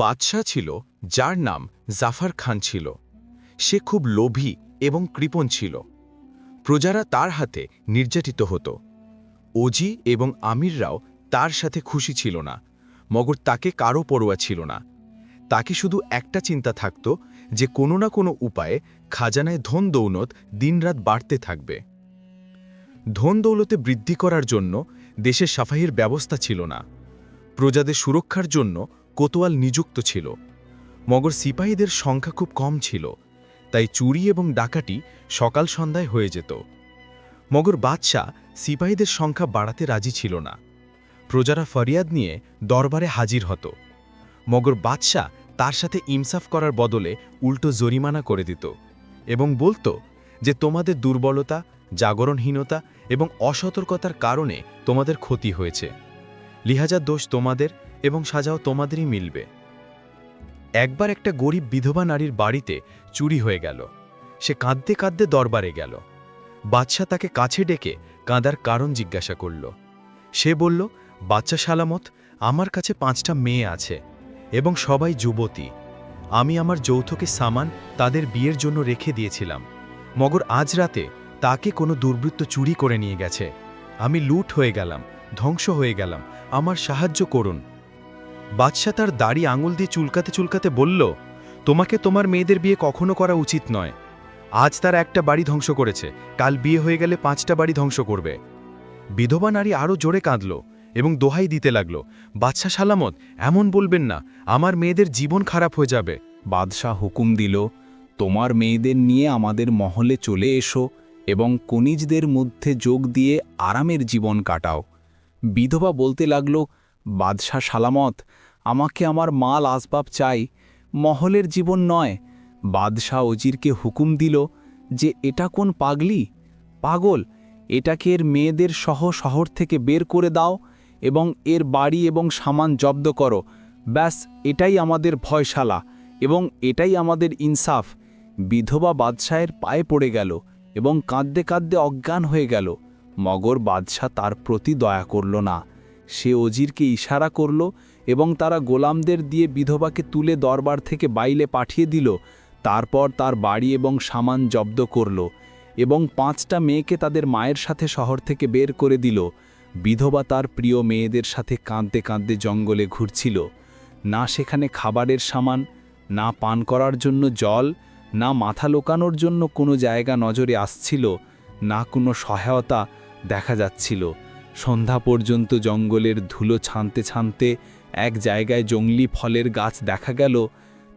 বাদশাহ ছিল, যার নাম জাফার খান ছিল। সে খুব লোভী এবং কৃপণ ছিল। প্রজারা তার হাতে নির্যাতিত হতো। ওজি এবং আমিররাও তার সাথে খুশি ছিল না, মগর তাকে কারও পড়ুয়া ছিল না। তাকে শুধু একটা চিন্তা থাকত যে কোনো না কোনো উপায়ে খাজানায় ধন দৌলত দিনরাত বাড়তে থাকবে। ধন দৌলতে বৃদ্ধি করার জন্য দেশে সাফাইয়ের ব্যবস্থা ছিল না। প্রজাদের সুরক্ষার জন্য কোতোয়াল নিযুক্ত ছিল। মগর সিপাহীদের সংখ্যা খুব কম ছিল, তাই চুরি এবং ডাকাটি সকাল সন্ধ্যায় হয়ে যেত। মগর বাদশাহ সিপাহীদের সংখ্যা বাড়াতে রাজি ছিল না। প্রজারা ফরিয়াদ নিয়ে দরবারে হাজির হতো। মগর বাদশাহ তার সাথে ইনসাফ করার বদলে উল্টো জরিমানা করে দিত এবং বলতো যে তোমাদের দুর্বলতা, জাগরণহীনতা এবং অসতর্কতার কারণে তোমাদের ক্ষতি হয়েছে। লিহাজার দোষ তোমাদের এবং সাজাও তোমাদেরই মিলবে। একবার একটা গরিব বিধবা নারীর বাড়িতে চুরি হয়ে গেল। সে কাঁদতে কাঁদতে দরবারে গেল। বাদশাহ তাকে কাছে ডেকে কাঁদার কারণ জিজ্ঞাসা করল। সে বলল বাচ্চা সালামত, আমার কাছে পাঁচটা মেয়ে আছে এবং সবাই যুবতী। আমি আমার যৌথকে সামান তাদের বিয়ের জন্য রেখে দিয়েছিলাম। মগর আজ রাতে তাকে কোনো দুর্বৃত্ত চুরি করে নিয়ে গেছে। আমি লুট হয়ে গেলাম, ধ্বংস হয়ে গেলাম। আমার সাহায্য করুন। বাদশাহ তার দাড়ি আঙুল দিয়ে চুলকাতে চুলকাতে বলল, তোমাকে তোমার মেয়েদের বিয়ে কখনো করা উচিত নয়। আজ তার একটা বাড়ি ধ্বংস করেছে, কাল বিয়ে হয়ে গেলে পাঁচটা বাড়ি ধ্বংস করবে। বিধবা নারী আরও জোরে কাঁদল এবং দোহাই দিতে লাগল, বাদশাহ সালামত, এমন বলবেন না, আমার মেয়েদের জীবন খারাপ হয়ে যাবে। বাদশাহ হুকুম দিল, তোমার মেয়েদের নিয়ে আমাদের মহলে চলে এসো এবং কনিজদের মধ্যে যোগ দিয়ে আরামের জীবন কাটাও। বিধবা বলতে লাগল বাদশাহ সালামত, আমাকে আমার মাল আসবাব চাই, মহলের জীবন নয়। বাদশাহ অজিরকে হুকুম দিল যে, এটা কোন পাগলি? পাগল, এটাকে এর মেয়েদের সহ শহর থেকে বের করে দাও এবং এর বাড়ি এবং সামান জব্দ করো। ব্যাস, এটাই আমাদের ভয়শালা এবং এটাই আমাদের ইনসাফ। বিধবা বাদশাহের পায়ে পড়ে গেল এবং কাঁদতে কাঁদতে অজ্ঞান হয়ে গেল। মগর বাদশাহ তার প্রতি দয়া করল না। সে অজিরকে ইশারা করল এবং তারা গোলামদের দিয়ে বিধবাকে তুলে দরবার থেকে বাইলে পাঠিয়ে দিল। তারপর তার বাড়ি এবং সামান জব্দ করল এবং পাঁচটা মেয়েকে তাদের মায়ের সাথে শহর থেকে বের করে দিল। বিধবা তার প্রিয় মেয়েদের সাথে কাঁদতে কাঁদতে জঙ্গলে ঘুরছিল। না সেখানে খাবারের সামান, না পান করার জন্য জল, না মাথা লোকানোর জন্য কোনো জায়গা নজরে আসছিল, না কোনো সহায়তা দেখা যাচ্ছিল। সন্ধ্যা পর্যন্ত জঙ্গলের ধুলো ছানতে ছানতে এক জায়গায় জঙ্গলি ফলের গাছ দেখা গেল,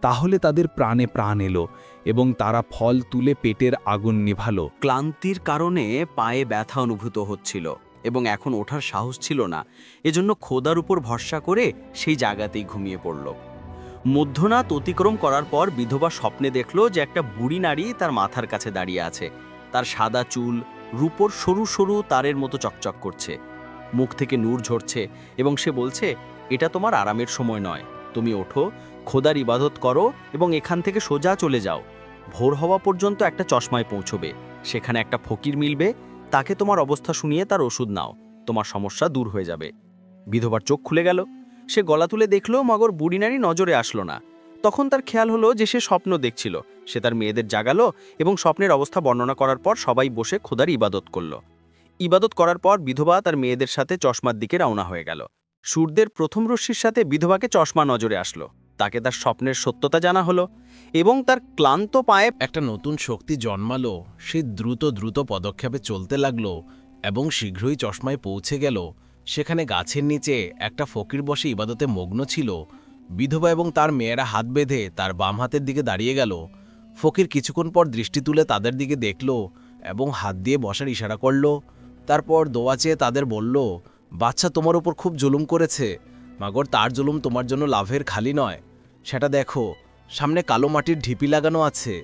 তাহলে তাদের প্রাণে প্রাণ এলো এবং তারা ফল তুলে পেটের আগুন নিভালো। ক্লান্তির কারণে পায়ে ব্যথা অনুভূত হচ্ছিল এবং এখন ওঠার সাহস ছিল না। এজন্য খোদার উপর ভরসা করে সেই জায়গাতেই ঘুমিয়ে পড়ল। মধ্যনাথ অতিক্রম করার পর বিধবা স্বপ্নে দেখল যে একটা বুড়ি নারী তার মাথার কাছে দাঁড়িয়ে আছে। তার সাদা চুল রূপোর সরু সরু তারের মতো চকচক করছে। মুখ থেকে নূর ঝরছে এবং সে বলছে, এটা তোমার আরামের সময় নয়। তুমি ওঠো, খোদার ইবাদত করো এবং এখান থেকে সোজা চলে যাও। ভোর হওয়া পর্যন্ত একটা চশমায় পৌঁছবে। সেখানে একটা ফকির মিলবে। তাকে তোমার অবস্থা শুনিয়ে তার ওষুধ নাও। তোমার সমস্যা দূর হয়ে যাবে। বিধবার চোখ খুলে গেল। সে গলা তুলে দেখল, মগর বুড়ি নারী নজরে আসলো না। তখন তার খেয়াল হলো যে সে স্বপ্ন দেখছিল। সে তার মেয়েদের জাগালো এবং স্বপ্নের অবস্থা বর্ণনা করার পর সবাই বসে খোদার ইবাদত করল। ইবাদত করার পর বিধবা তার মেয়েদের সাথে চশমার দিকে রওনা হয়ে গেল। সূর্যের প্রথম রশ্মির সাথে বিধবাকে চশমা নজরে আসলো। তাকে তার স্বপ্নের সত্যতা জানা হলো এবং তার ক্লান্ত পায়ে একটা নতুন শক্তি জন্মালো। সে দ্রুত দ্রুত পদক্ষেপে চলতে লাগল এবং শীঘ্রই চশমায় পৌঁছে গেল। সেখানে গাছের নিচে একটা ফকির বসে ইবাদতে মগ্ন ছিল। বিধবা এবং তার মেয়েরা হাত বেঁধে তার বাম হাতের দিকে দাঁড়িয়ে গেল। ফকির কিছুক্ষণ পর দৃষ্টি তুলে তাদের দিকে দেখল এবং হাত দিয়ে বসার ইশারা করল। তারপর দোয়া চেয়ে তাদের বলল, বাচ্চা তোমার উপর খুব জুলুম করেছে, মাগর তার জুলুম তোমার জন্য লাভের খালি নয়। সেটা দেখো, সামনে কালো মাটির ঢিপি লাগানো আছে।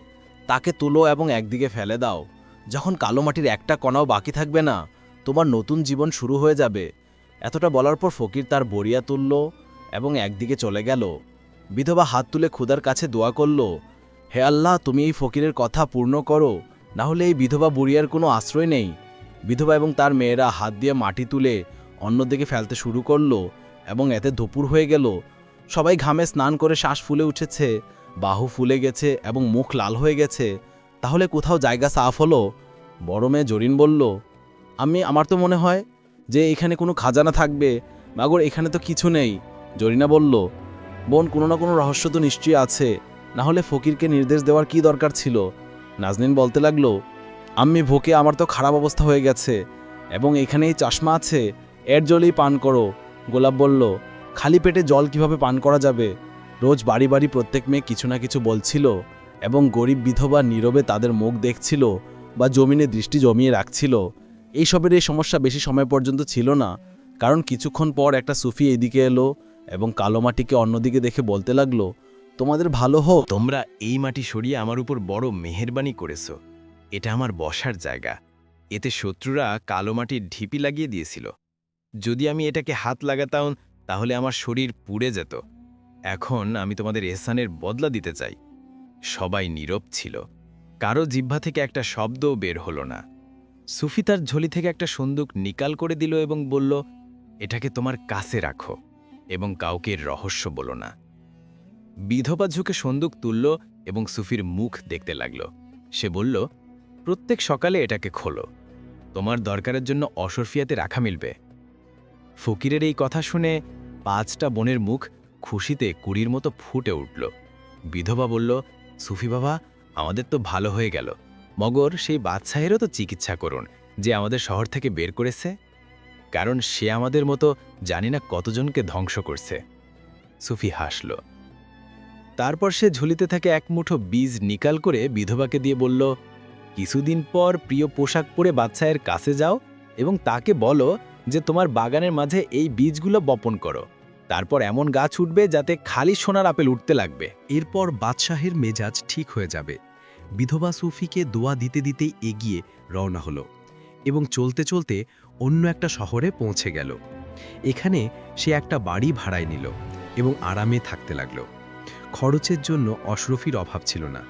তাকে তুলো এবং একদিকে ফেলে দাও। যখন কালো মাটির একটা কণাও বাকি থাকবে না, তোমার নতুন জীবন শুরু হয়ে যাবে। এতটা বলার পর ফকির তার বড়িয়া তুলল এবং একদিকে চলে গেল। বিধবা হাত তুলে খুদার কাছে দোয়া করল হে আল্লাহ, তুমি এই ফকিরের কথা পূর্ণ করো। না হলে এই বিধবা বুড়িয়ার কোনো আশ্রয় নেই। বিধবা এবং তার মেয়েরা হাত দিয়ে মাটি তুলে অন্যদিকে ফেলতে শুরু করল এবং এতে দুপুর হয়ে গেল। সবাই ঘামে স্নান করে শ্বাস ফুলে উঠেছে। বাহু ফুলে গেছে এবং মুখ লাল হয়ে গেছে। তাহলে কোথাও জায়গা সাফ হলো? বড় মেয়ে জরিন বলল, আমি, আমার তো মনে হয় যে এখানে কোনো খাজানা থাকবে। মাগর, এখানে তো কিছু নেই। জরিনা বলল, বোন, কোনো না কোনো রহস্য তো নিশ্চয়ই আছে। না হলে ফকিরকে নির্দেশ দেওয়ার কি দরকার ছিল? নাজনীন বলতে লাগল, আম্মি, ভোকে, আমার তো খারাপ অবস্থা হয়ে গেছে এবং এখানেই চশমা আছে, এর জলেই পান করো। গোলাপ বলল, খালি পেটে জল কীভাবে পান করা যাবে? রোজ বাড়ি বাড়ি প্রত্যেক মেয়ে কিছু না কিছু বলছিল এবং গরিব বিধবা নীরবে তাদের মুখ দেখছিল বা জমিনে দৃষ্টি জমিয়ে রাখছিল। এইসবের এই সমস্যা বেশি সময় পর্যন্ত ছিল না, কারণ কিছুক্ষণ পর একটা সুফি এদিকে এলো এবং কালো মাটিকে অন্যদিকে দেখে বলতে লাগল তোমাদের ভালো হোক। তোমরা এই মাটি সরিয়ে আমার উপর বড় মেহেরবানি করেছ। এটা আমার বসার জায়গা। এতে শত্রুরা কালো মাটির ঢিপি লাগিয়ে দিয়েছিল। যদি আমি এটাকে হাত লাগাতাম, তাহলে আমার শরীর পুড়ে যেত। এখন আমি তোমাদের এহসানের বদলা দিতে চাই। সবাই নীরব ছিল। কারও জিহ্বা থেকে একটা শব্দও বের হলো না। সুফি তার ঝুলি থেকে একটা সন্দুক নিকাল করে দিল এবং বলল, এটাকে তোমার কাছে রাখো এবং কাউকে রহস্য বলো না। বিধবা ঝুঁকে সন্দুক তুলল এবং সুফির মুখ দেখতে লাগল। সে বলল, প্রত্যেক সকালে এটাকে খোলো। তোমার দরকারের জন্য অসরফিয়াতে রাখা মিলবে ফকিরের এই কথা শুনে পাঁচটা বোনের মুখ খুশিতে কুড়ির মতো ফুটে উঠল। বিধবা বলল, সুফি বাবা, আমাদের তো ভালো হয়ে গেল। মগর, সেই বাদশাহেরও তো চিকিৎসা করুন, যে আমাদের শহর থেকে বের করেছে। কারণ সে আমাদের মতো জানি না কতজনকে ধ্বংস করছে সুফি হাসল। তারপর সে ঝুলিতে থাকে এক মুঠো বীজ নিকাল করে বিধবাকে দিয়ে বলল, কিছুদিন পর প্রিয় পোশাক পরে বাচ্চায়ের কাছে যাও এবং তাকে বলো যে তোমার বাগানের মাঝে এই বীজগুলো বপন করো। তারপর এমন গাছ উঠবে যাতে খালি সোনার আপেল উঠতে লাগবে। এরপর বাদশাহের মেজাজ ঠিক হয়ে যাবে। বিধবা সুফিকে দোয়া দিতে দিতে এগিয়ে রওনা হলো এবং চলতে চলতে অন্য একটা শহরে পৌঁছে গেল। এখানে সে একটা বাড়ি ভাড়ায় নিল এবং আরামে থাকতে লাগল। খরচের জন্য অশরফির অভাব ছিল না।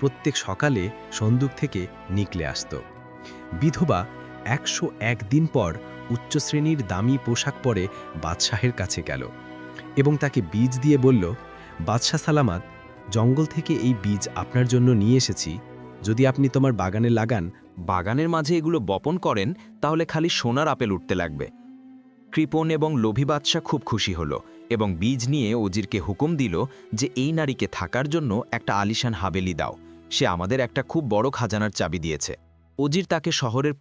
প্রত্যেক সকালে সন্দুক থেকে নিকলে আসত। বিধবা একশো দিন পর উচ্চশ্রেণীর দামি পোশাক পরে বাদশাহের কাছে গেল এবং তাকে বীজ দিয়ে বলল, বাদশাহ সালামাত, জঙ্গল থেকে এই বীজ আপনার জন্য নিয়ে এসেছি। যদি আপনি তোমার বাগানে লাগান, বাগানের মাঝে এগুলো বপন করেন, তাহলে খালি সোনার আপেল উঠতে লাগবে। কৃপণ এবং লোভী বাদশাহ খুব খুশি হল। এবং বীজ নিয়ে ওজিরকে হুকুম দিল যে এই নারীকে থাকার জন্য একটা আলিশান হাবেলি দাও। সে আমাদের একটা খুব বড় খাজানার চাবি দিয়েছে। ওজির তাকে শহরের